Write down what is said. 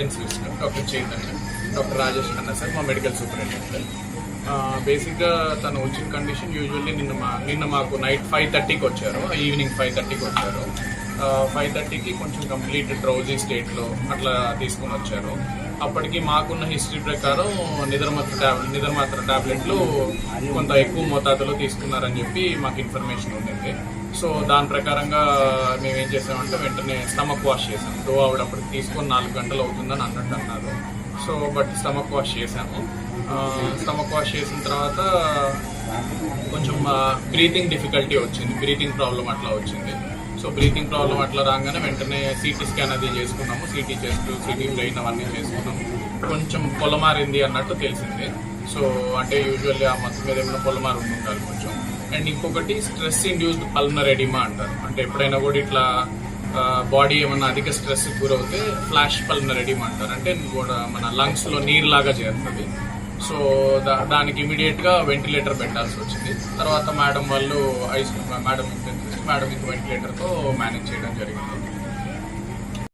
Intensivist doctor Chaitanya doctor Rajesh Khanna sir మా medical superintendent బేసిక్గా తను వచ్చిన కండిషన్ యూజువల్లీ నిన్న మా నిన్న మాకు నైట్ ఫైవ్ థర్టీకి వచ్చారు. ఈవినింగ్ ఫైవ్ థర్టీకి వచ్చారు. ఫైవ్ థర్టీకి కొంచెం కంప్లీట్ డ్రౌజీ స్టేట్లో అట్లా తీసుకొని వచ్చారు. అప్పటికి మాకున్న హిస్టరీ ప్రకారం నిద్రమాత్ర టాబ్లెట్ నిద్రమాత్ర టాబ్లెట్లు కొంత ఎక్కువ మోతాదులో తీసుకున్నారని చెప్పి మాకు ఇన్ఫర్మేషన్ ఉండింది. సో దాని ప్రకారంగా మేము ఏం చేసామంటే వెంటనే స్టమక్ వాష్ చేసాం. డో ఆవిడ అప్పటికి తీసుకొని నాలుగు గంటలు అవుతుందని అన్నట్టు అన్నారు. సో బట్ స్టమక్ వాష్ చేసాము. స్టమక్ వాష్ చేసిన తర్వాత కొంచెం బ్రీతింగ్ డిఫికల్టీ వచ్చింది. బ్రీతింగ్ ప్రాబ్లం అట్లా వచ్చింది. సో బ్రీతింగ్ ప్రాబ్లం అట్లా రాగానే వెంటనే సిటీ స్కాన్ అది చేసుకున్నాము. సిటీ చెస్ట్ సిటీ బ్రెయిన్ అవన్నీ చేసుకున్నాము కొంచెం పొలమారింది అన్నట్టు తెలిసింది. సో అంటే యూజువల్లీ ఆ మత్తు మీద ఏమైనా పొలమారు ఉంటుంటారు కొంచెం. అండ్ ఇంకొకటి స్ట్రెస్ ఇండ్యూస్డ్ పల్మర్ ఎడిమా అంటారు. అంటే ఎప్పుడైనా కూడా ఇట్లా బాడీ ఏమన్నా అధిక స్ట్రెస్ గురవుతే ఫ్లాష్ పల్మర్ ఎడిమా అంటారు. అంటే కూడా మన లంగ్స్లో నీరు నీరులాగా చేరుతుంది. సో దా- దానికి ఇమీడియట్గా వెంటిలేటర్ పెట్టాల్సి వచ్చింది. తర్వాత మేడం వాళ్ళు ఐస్ మేడం మేడం ఇంక వెంటిలేటర్తో మేనేజ్ చేయడం జరిగింది.